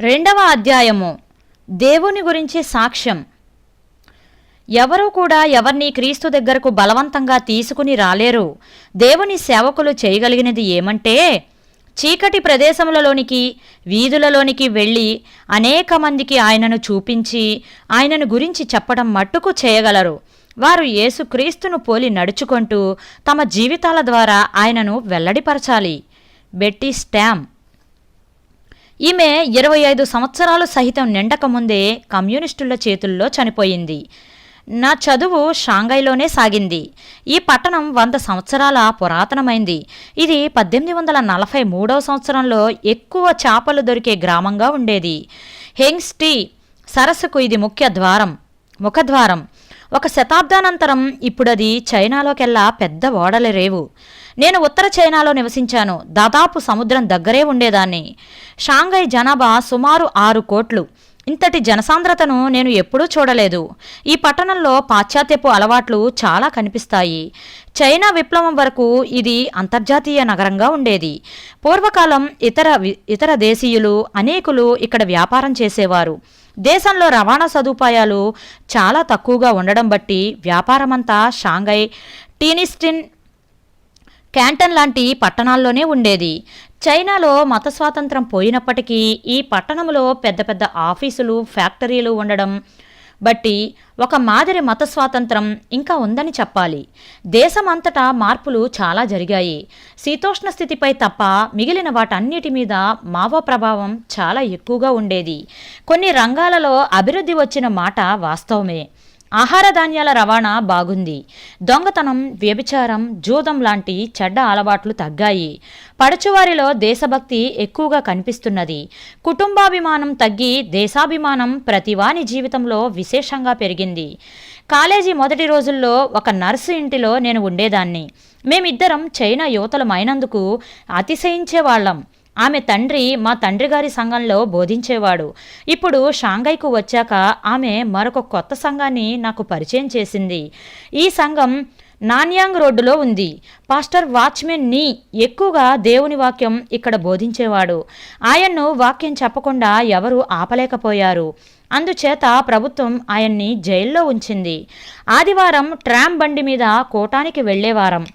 రెండవ అధ్యాయము. దేవుని గురించి సాక్ష్యం. ఎవరూ కూడా ఎవరిని క్రీస్తు దగ్గరకు బలవంతంగా తీసుకుని రాలేరు. దేవుని సేవకులు చేయగలిగినది ఏమంటే చీకటి ప్రదేశములలోనికి వీధులలోనికి వెళ్ళి అనేక మందికి ఆయనను చూపించి ఆయనను గురించి చెప్పడం మట్టుకు చేయగలరు. వారు యేసుక్రీస్తును పోలి నడుచుకుంటూ తమ జీవితాల ద్వారా ఆయనను వెల్లడిపరచాలి. బెట్టి స్టామ్ ఈమె ఇరవై ఐదు సంవత్సరాలు సహితం నిండకముందే కమ్యూనిస్టుల చేతుల్లో చనిపోయింది. నా చదువు షాంఘైలోనే సాగింది. ఈ పట్టణం వంద సంవత్సరాల పురాతనమైంది. ఇది పద్దెనిమిది వందల నలభై మూడవ సంవత్సరంలో ఎక్కువ చేపలు దొరికే గ్రామంగా ఉండేది. హెంగ్స్టీ సరస్సుకు ఇది ముఖ్య ద్వారం ముఖద్వారం. ఒక శతాబ్దానంతరం ఇప్పుడది చైనాలోకెల్లా పెద్ద ఓడల రేవు. నేను ఉత్తర చైనాలో నివసించాను. దాదాపు సముద్రం దగ్గరే ఉండేదాన్ని. షాంఘై జనాభా సుమారు ఆరు కోట్లు. ఇంతటి జనసాంద్రతను నేను ఎప్పుడూ చూడలేదు. ఈ పట్టణంలో పాశ్చాత్యపు అలవాట్లు చాలా కనిపిస్తాయి. చైనా విప్లవం వరకు ఇది అంతర్జాతీయ నగరంగా ఉండేది. పూర్వకాలం ఇతర ఇతర దేశీయులు అనేకులు ఇక్కడ వ్యాపారం చేసేవారు. దేశంలో రవాణా సదుపాయాలు చాలా తక్కువగా ఉండడం బట్టి వ్యాపారమంతా షాంఘై టీనిస్టిన్ క్యాంటన్ లాంటి పట్టణాల్లోనే ఉండేది. చైనాలో మత స్వాతంత్రం పోయినప్పటికీ ఈ పట్టణంలో పెద్ద పెద్ద ఆఫీసులు ఫ్యాక్టరీలు ఉండడం బట్టి ఒక మాదిరి మత స్వాతంత్రం ఇంకా ఉందని చెప్పాలి. దేశమంతటా మార్పులు చాలా జరిగాయి. శీతోష్ణ స్థితిపై తప్ప మిగిలిన వాటన్నిటి మీద మావో ప్రభావం చాలా ఎక్కువగా ఉండేది. కొన్ని రంగాలలో అభివృద్ధి వచ్చిన మాట వాస్తవమే. ఆహార ధాన్యాల రవాణా బాగుంది. దొంగతనం వ్యభిచారం జూదం లాంటి చెడ్డ అలవాట్లు తగ్గాయి. పడచువారిలో దేశభక్తి ఎక్కువగా కనిపిస్తున్నది. కుటుంబాభిమానం తగ్గి దేశాభిమానం ప్రతివాని జీవితంలో విశేషంగా పెరిగింది. కాలేజీ మొదటి రోజుల్లో ఒక నర్సు ఇంటిలో నేను ఉండేదాన్ని. మేమిద్దరం చైనా యువతలమైనందుకు అతిశయించేవాళ్ళం ఆమె తండ్రి మా తండ్రి గారి సంఘంలో బోధించేవాడు. ఇప్పుడు షాంఘైకు వచ్చాక ఆమె మరొక కొత్త సంఘాన్ని నాకు పరిచయం చేసింది. ఈ సంఘం నాన్యాంగ్ రోడ్డులో ఉంది. పాస్టర్ వాచ్మెన్ని ఎక్కువగా దేవుని వాక్యం ఇక్కడ బోధించేవాడు. ఆయన్ను వాక్యం చెప్పకుండా ఎవరూ ఆపలేకపోయారు. అందుచేత ప్రభుత్వం ఆయన్ని జైల్లో ఉంచింది. ఆదివారం ట్రామ్ బండి మీద కోటానికి వెళ్ళేవారం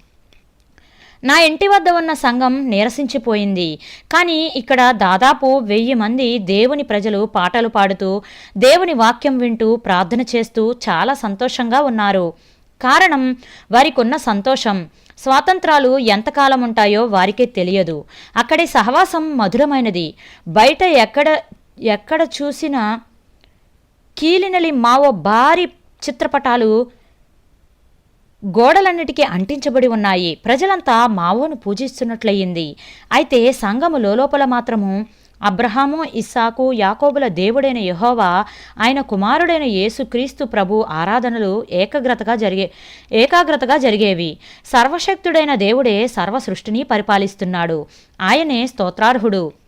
నా ఇంటి వద్ద ఉన్న సంఘం నీరసించిపోయింది. కానీ ఇక్కడ దాదాపు వెయ్యి మంది దేవుని ప్రజలు పాటలు పాడుతూ దేవుని వాక్యం వింటూ ప్రార్థన చేస్తూ చాలా సంతోషంగా ఉన్నారు. కారణం వారికున్న సంతోషం. స్వాతంత్రాలు ఎంతకాలం ఉంటాయో వారికే తెలియదు. అక్కడి సహవాసం మధురమైనది. బయట ఎక్కడ ఎక్కడ చూసినా కీలినలి మావో భారీ చిత్రపటాలు గోడలన్నిటికీ అంటించబడి ఉన్నాయి. ప్రజలంతా మావోను పూజిస్తున్నట్లయింది. అయితే సంఘము లోపల మాత్రము అబ్రహాము ఇస్సాకు యాకోబుల దేవుడైన యహోవా ఆయన కుమారుడైన యేసుక్రీస్తు ప్రభు ఆరాధనలు ఏకాగ్రతగా జరిగే ఏకాగ్రతగా జరిగేవి. సర్వశక్తుడైన దేవుడే సర్వ సృష్టిని పరిపాలిస్తున్నాడు. ఆయనే స్తోత్రార్హుడు.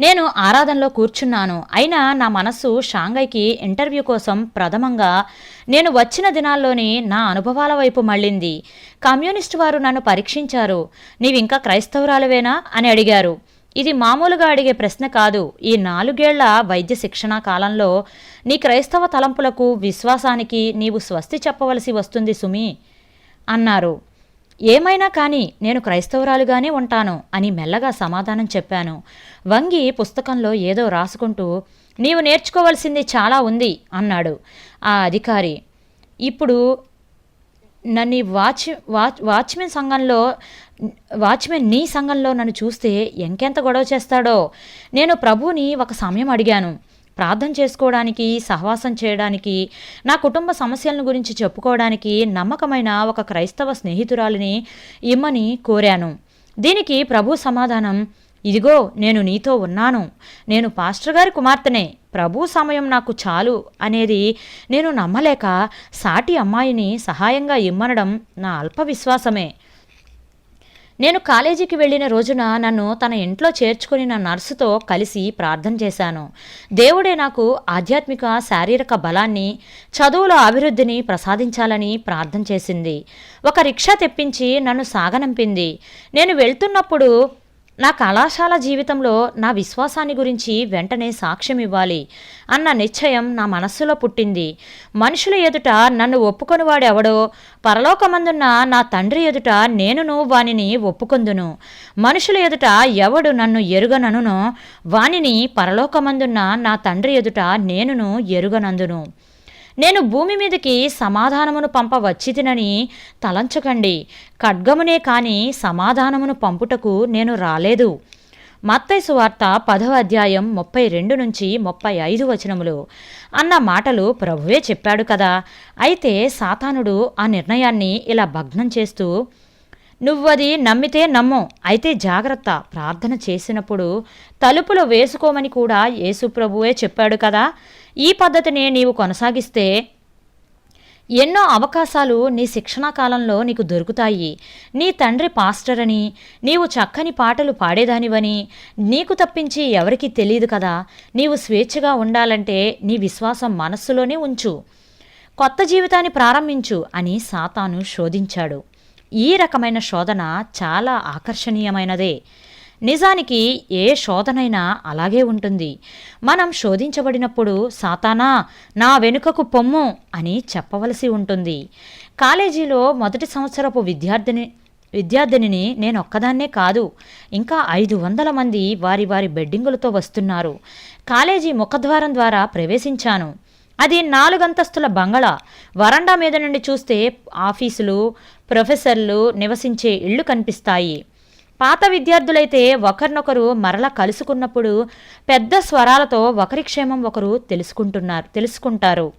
నేను ఆరాధనలో కూర్చున్నాను. అయినా నా మనస్సు షాంఘైకి ఇంటర్వ్యూ కోసం ప్రథమంగా నేను వచ్చిన దినాల్లోనే నా అనుభవాల వైపు మళ్ళింది. కమ్యూనిస్ట్ వారు నన్ను పరీక్షించారు. నీవింకా క్రైస్తవురాలువేనా? అని అడిగారు. ఇది మామూలుగా అడిగే ప్రశ్న కాదు. ఈ నాలుగేళ్ళ వైద్య శిక్షణ కాలంలో నీ క్రైస్తవ తలంపులకు విశ్వాసానికి నీవు స్వస్తి చెప్పవలసి వస్తుంది సుమి అన్నారు. ఏమైనా కానీ నేను క్రైస్తవురాలుగానే ఉంటాను అని మెల్లగా సమాధానం చెప్పాను. వంగి పుస్తకంలో ఏదో రాసుకుంటూ నీవు నేర్చుకోవలసింది చాలా ఉంది అన్నాడు ఆ అధికారి. ఇప్పుడు నన్ను వాచ్ వాచ్ వాచ్మెన్ సంఘంలో వాచ్మెన్ నీ సంఘంలో నన్ను చూస్తే ఎంకెంత గొడవ చేస్తాడో? నేను ప్రభువుని ఒక సమయం అడిగాను. ప్రార్థన చేసుకోవడానికి సహవాసం చేయడానికి నా కుటుంబ సమస్యలను గురించి చెప్పుకోవడానికి నమ్మకమైన ఒక క్రైస్తవ స్నేహితురాలిని ఇమ్మని కోరాను. దీనికి ప్రభు సమాధానం ఇదిగో నేను నీతో ఉన్నాను. నేను పాస్టర్ గారి కుమార్తెనే. ప్రభు సమయం నాకు చాలు అనేది నేను నమ్మలేక సాటి అమ్మాయిని సహాయంగా ఇమ్మనడం నా అల్ప విశ్వాసమే. నేను కాలేజీకి వెళ్ళిన రోజున నన్ను తన ఇంట్లో చేర్చుకుని నా నర్సుతో కలిసి ప్రార్థన చేశాను. దేవుడే నాకు ఆధ్యాత్మిక శారీరక బలాన్ని చదువుల అభివృద్ధిని ప్రసాదించాలని ప్రార్థన చేసింది. ఒక రిక్షా తెప్పించి నన్ను సాగనంపింది. నేను వెళ్తున్నప్పుడు నా కళాశాల జీవితంలో నా విశ్వాసాన్ని గురించి వెంటనే సాక్ష్యం ఇవ్వాలి అన్న నిశ్చయం నా మనస్సులో పుట్టింది. మనుషుల ఎదుట నన్ను ఒప్పుకొనివాడెవడో పరలోకమందున్న నా తండ్రి ఎదుట నేనును వానిని ఒప్పుకొందును. మనుషుల ఎదుట ఎవడు నన్ను ఎరుగననునో వానిని పరలోకమందున్న నా తండ్రి ఎదుట నేనును ఎరుగనందును. నేను భూమి మీదకి సమాధానమును పంప వచ్చితినని తలంచకండి. ఖడ్గమునే కాని సమాధానమును పంపుటకు నేను రాలేదు. మత్తైసు వార్త పదవ అధ్యాయం ముప్పై రెండు నుంచి ముప్పై ఐదు వచనములు. అన్న మాటలు ప్రభువే చెప్పాడు కదా. అయితే సాతానుడు ఆ నిర్ణయాన్ని ఇలా భగ్నం చేస్తూ నువ్వది నమ్మితే నమ్ము అయితే జాగ్రత్త ప్రార్థన చేసినప్పుడు తలుపులు వేసుకోమని కూడా యేసుప్రభువే చెప్పాడు కదా. ఈ పద్ధతిని నీవు కొనసాగిస్తే ఎన్నో అవకాశాలు నీ శిక్షణా కాలంలో నీకు దొరుకుతాయి. నీ తండ్రి పాస్టర్ అని నీవు చక్కని పాటలు పాడేదానివని నీకు తప్పించి ఎవరికీ తెలియదు కదా. నీవు స్వేచ్ఛగా ఉండాలంటే నీ విశ్వాసం మనస్సులోనే ఉంచు. కొత్త జీవితాన్ని ప్రారంభించు అని సాతాను శోధించాడు. ఈ రకమైన శోధన చాలా ఆకర్షణీయమైనదే. నిజానికి ఏ శోధనైనా అలాగే ఉంటుంది. మనం శోధించబడినప్పుడు సాతానా నా వెనుకకు పొమ్ము అని చెప్పవలసి ఉంటుంది. కాలేజీలో మొదటి సంవత్సరపు విద్యార్థిని విద్యార్థినిని నేను ఒక్కదాన్నే కాదు ఇంకా ఐదు వందల మంది వారి వారి బెడ్డింగులతో వస్తున్నారు. కాలేజీ ముఖద్వారం ద్వారా ప్రవేశించాను. అది నాలుగంతస్తుల బంగళా. వరండా మీద నుండి చూస్తే ఆఫీసులు ప్రొఫెసర్లు నివసించే ఇళ్ళు కనిపిస్తాయి. పాత విద్యార్థులైతే ఒకరినొకరు మరల కలుసుకున్నప్పుడు పెద్ద స్వరాలతో ఒకరి క్షేమం ఒకరు తెలుసుకుంటున్నారు తెలుసుకుంటారు.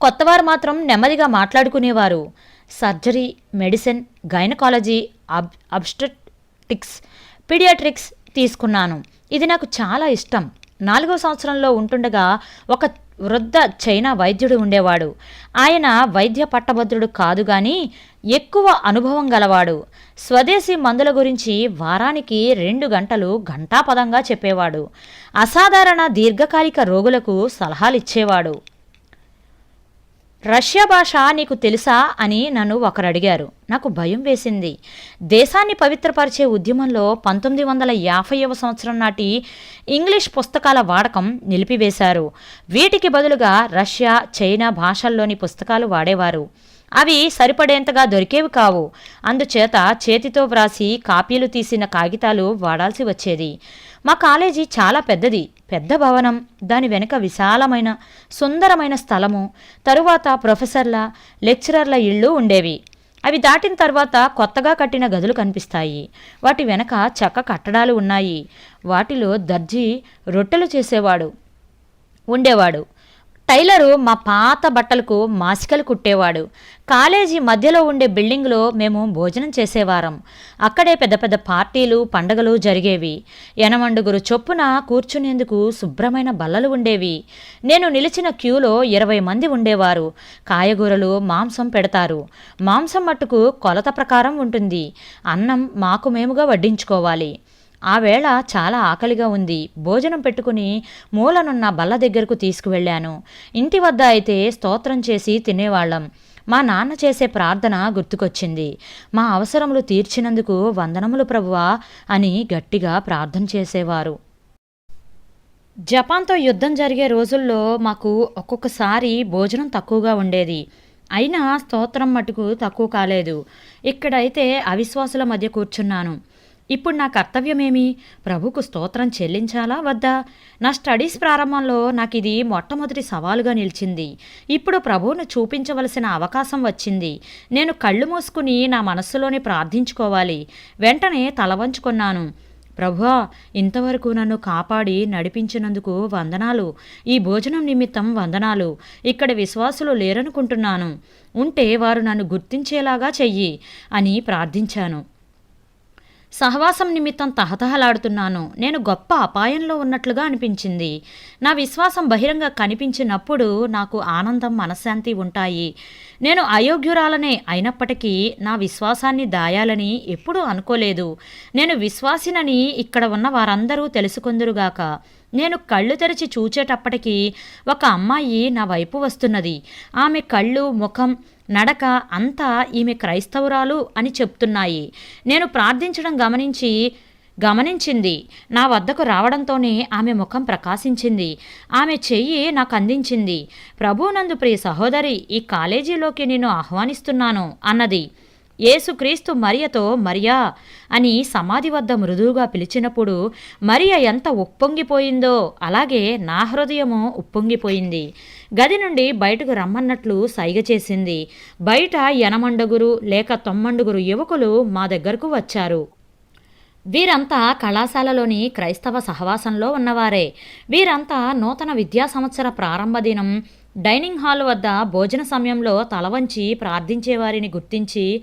కొత్తవారు మాత్రం నెమ్మదిగా మాట్లాడుకునేవారు. సర్జరీ మెడిసిన్ గైనకాలజీ అబ్ అబ్స్టటిక్స్ పీడియాట్రిక్స్ తీసుకున్నాను. ఇది నాకు చాలా ఇష్టం. నాలుగో సంవత్సరంలో ఉంటుండగా ఒక వృద్ధ చైనా వైద్యుడు ఉండేవాడు. ఆయన వైద్య పట్టభద్రుడు కాదు గాని ఎక్కువ అనుభవం గలవాడు. స్వదేశీ మందుల గురించి వారానికి రెండు గంటలు ఘంటాపదంగా చెప్పేవాడు. అసాధారణ దీర్ఘకాలిక రోగులకు సలహాలిచ్చేవాడు. రష్యా భాష నీకు తెలుసా అని నన్ను ఒకరు అడిగారు. నాకు భయం వేసింది. దేశాన్ని పవిత్రపరిచే ఉద్యమంలో పంతొమ్మిది వందల యాభైవ సంవత్సరం నాటి ఇంగ్లీష్ పుస్తకాల వాడకం నిలిపివేశారు. వీటికి బదులుగా రష్యా చైనా భాషల్లోని పుస్తకాలు వాడేవారు. అవి సరిపడేంతగా దొరికేవి కావు. అందుచేత చేతితో వ్రాసి కాపీలు తీసిన కాగితాలు వాడాల్సి వచ్చేది. మా కాలేజీ చాలా పెద్దది. పెద్ద భవనం. దాని వెనుక విశాలమైన సుందరమైన స్థలము. తరువాత ప్రొఫెసర్ల లెక్చరర్ల ఇళ్ళు ఉండేవి. అవి దాటిన తర్వాత కొత్తగా కట్టిన గదులు కనిపిస్తాయి. వాటి వెనక చెక్క కట్టడాలు ఉన్నాయి. వాటిలో దర్జీ రొట్టెలు చేసేవాడు ఉండేవాడు. టైలరు మా పాత బట్టలకు మాసికలు కుట్టేవాడు. కాలేజీ మధ్యలో ఉండే బిల్డింగ్లో మేము భోజనం చేసేవారం. అక్కడే పెద్ద పెద్ద పార్టీలు పండగలు జరిగేవి. ఎనమండుగురు చొప్పున కూర్చునేందుకు శుభ్రమైన బల్లలు ఉండేవి. నేను నిలిచిన క్యూలో ఇరవై మంది ఉండేవారు. కాయగూరలు మాంసం పెడతారు. మాంసం మట్టుకు కొలత ప్రకారం ఉంటుంది. అన్నం మాకు మేముగా వడ్డించుకోవాలి. ఆ వేళ చాలా ఆకలిగా ఉంది. భోజనం పెట్టుకుని మూలనున్న బల్ల దగ్గరకు తీసుకువెళ్ళాను. ఇంటి వద్ద అయితే స్తోత్రం చేసి తినేవాళ్ళం. మా నాన్న చేసే ప్రార్థన గుర్తుకొచ్చింది. మా అవసరములు తీర్చినందుకు వందనములు ప్రభువా అని గట్టిగా ప్రార్థన చేసేవారు. జపాన్తో యుద్ధం జరిగే రోజుల్లో మాకు ఒక్కొక్కసారి భోజనం తక్కువగా ఉండేది. అయినా స్తోత్రం మటుకు తక్కువ కాలేదు. ఇక్కడైతే అవిశ్వాసుల మధ్య కూర్చున్నాను. ఇప్పుడు నా కర్తవ్యమేమి? ప్రభుకు స్తోత్రం చెల్లించాలా వద్దా? నా స్టడీస్ ప్రారంభంలో నాకు ఇది మొట్టమొదటి సవాలుగా నిలిచింది. ఇప్పుడు ప్రభువును చూపించవలసిన అవకాశం వచ్చింది. నేను కళ్ళు మూసుకుని నా మనస్సులోనే ప్రార్థించుకోవాలి. వెంటనే తలవంచుకున్నాను ప్రభువా ఇంతవరకు నన్ను కాపాడి నడిపించినందుకు వందనాలు. ఈ భోజనం నిమిత్తం వందనాలు. ఇక్కడ విశ్వాసులు లేరనుకుంటున్నాను. ఉంటే వారు నన్ను గుర్తించేలాగా చెయ్యి అని ప్రార్థించాను. సహవాసం నిమిత్తం తహతహలాడుతున్నాను. నేను గొప్ప అపాయంలో ఉన్నట్లుగా అనిపించింది. నా విశ్వాసం బహిరంగ కనిపించినప్పుడు నాకు ఆనందం మనశ్శాంతి ఉంటాయి. నేను అయోగ్యురాలనే అయినప్పటికీ నా విశ్వాసాన్ని దాయాలని ఎప్పుడూ అనుకోలేదు. నేను విశ్వాసినని ఇక్కడ ఉన్న వారందరూ తెలుసుకుందురుగాక. నేను కళ్ళు తెరిచి చూచేటప్పటికీ ఒక అమ్మాయి నా వైపు వస్తున్నది. ఆమె కళ్ళు ముఖం నడక అంతా ఈమె క్రైస్తవురాలు అని చెప్తున్నాయి. నేను ప్రార్థించడం గమనించి గమనించింది. నా వద్దకు రావడంతోనే ఆమె ముఖం ప్రకాశించింది. ఆమె చెయ్యి నాకు అందించింది. ప్రభునందు ప్రియ సహోదరి ఈ కాలేజీలోకి నేను ఆహ్వానిస్తున్నాను అన్నది. యేసుక్రీస్తు మరియతో మరియా అని సమాధి వద్ద మృదువుగా పిలిచినప్పుడు మరియ ఎంత ఉప్పొంగిపోయిందో అలాగే నా హృదయము ఉప్పొంగిపోయింది. గది నుండి బయటకు రమ్మన్నట్లు సైగ చేసింది. బయట ఎనమండుగురు లేక తొమ్మండుగురు యువకులు మా దగ్గరకు వచ్చారు. వీరంతా కళాశాలలోని క్రైస్తవ సహవాసంలో ఉన్నవారే. వీరంతా నూతన విద్యా సంవత్సర ప్రారంభ దినం డైనింగ్ హాల్ వద్ద భోజన సమయంలో తలవంచి ప్రార్థించేవారిని గుర్తించి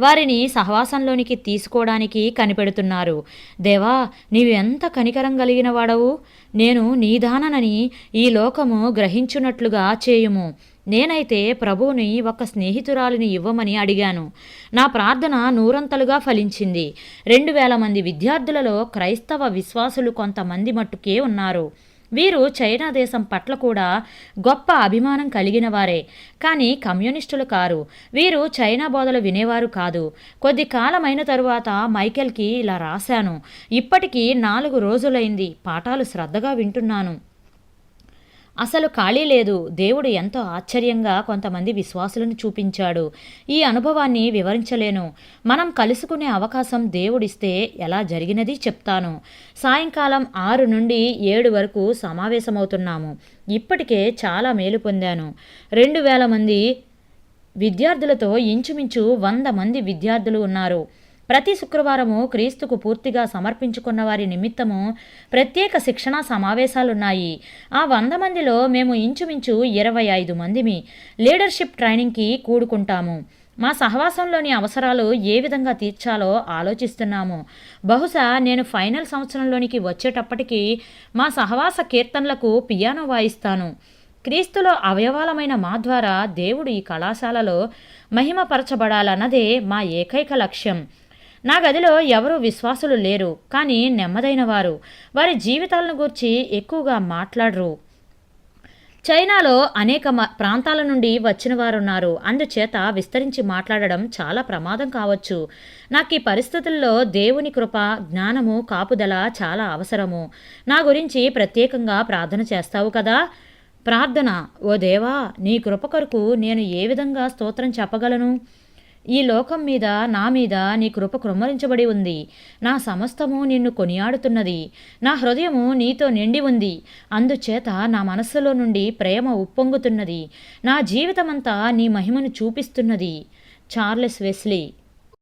వారిని సహవాసంలోనికి తీసుకోవడానికి కనిపెడుతున్నారు. దేవా నీవు ఎంత కనికరం కలిగిన వాడవు? నేను నీదాననని ఈ లోకము గ్రహించున్నట్లుగా చేయుము. నేనైతే ప్రభువుని ఒక స్నేహితురాలిని ఇవ్వమని అడిగాను. నా ప్రార్థన నూరంతలుగా ఫలించింది. రెండు వేల మంది విద్యార్థులలో క్రైస్తవ విశ్వాసులు కొంతమంది మట్టుకే ఉన్నారు. వీరు చైనా దేశం పట్ల కూడా గొప్ప అభిమానం కలిగిన వారే. కానీ కమ్యూనిస్టులు కారు. వీరు చైనా బోధలు వినేవారు కాదు. కొద్ది కాలమైన తరువాత మైకేల్కి ఇలా రాశాను. ఇప్పటికీ నాలుగు రోజులైంది. పాఠాలు శ్రద్ధగా వింటున్నాను. అసలు ఖాళీ లేదు. దేవుడు ఎంతో ఆశ్చర్యంగా కొంతమంది విశ్వాసులను చూపించాడు. ఈ అనుభవాన్ని వివరించలేను. మనం కలుసుకునే అవకాశం దేవుడిస్తే ఎలా జరిగినది చెప్తాను. సాయంకాలం ఆరు నుండి ఏడు వరకు సమావేశమవుతున్నాము. ఇప్పటికే చాలా మేలు పొందాను. రెండు వేల మంది విద్యార్థులతో ఇంచుమించు వంద మంది విద్యార్థులు ఉన్నారు. ప్రతి శుక్రవారము క్రీస్తుకు పూర్తిగా సమర్పించుకున్న వారి నిమిత్తము ప్రత్యేక శిక్షణా సమావేశాలున్నాయి. ఆ వంద మందిలో మేము ఇంచుమించు ఇరవై ఐదు మందిమి లీడర్షిప్ ట్రైనింగ్కి కూడుకుంటాము. మా సహవాసంలోని అవసరాలు ఏ విధంగా తీర్చాలో ఆలోచిస్తున్నాము. బహుశా నేను ఫైనల్ సంవత్సరంలోనికి వచ్చేటప్పటికి మా సహవాస కీర్తనలకు పియానో వాయిస్తాను. క్రీస్తులో అవయవాలమైన మా ద్వారా దేవుడు ఈ కళాశాలలో మహిమపరచబడాలన్నదే మా ఏకైక లక్ష్యం. నా గదిలో ఎవరు విశ్వాసులు లేరు కానీ నెమ్మదైన వారు వారి జీవితాలను గురించి ఎక్కువగా మాట్లాడరు. చైనాలో అనేక మ- ప్రాంతాల నుండి వచ్చిన వారున్నారు అందుచేత విస్తరించి మాట్లాడడం చాలా ప్రమాదం కావచ్చు. నాకు ఈ పరిస్థితుల్లో దేవుని కృప జ్ఞానము కాపుదల చాలా అవసరము. నా గురించి ప్రత్యేకంగా ప్రార్థన చేస్తావు కదా? ప్రార్థన ఓ దేవా నీ కృప కొరకు నేను ఏ విధంగా స్తోత్రం చెప్పగలను? ఈ లోకం మీద నా మీద నీ కృప కృమ్మరించబడి ఉంది. నా సమస్తము నిన్ను కొనియాడుతున్నది. నా హృదయము నీతో నిండి ఉంది. అందుచేత నా మనస్సులో నుండి ప్రేమ ఉప్పొంగుతున్నది. నా జీవితమంతా నీ మహిమను చూపిస్తున్నది. Charles Wesley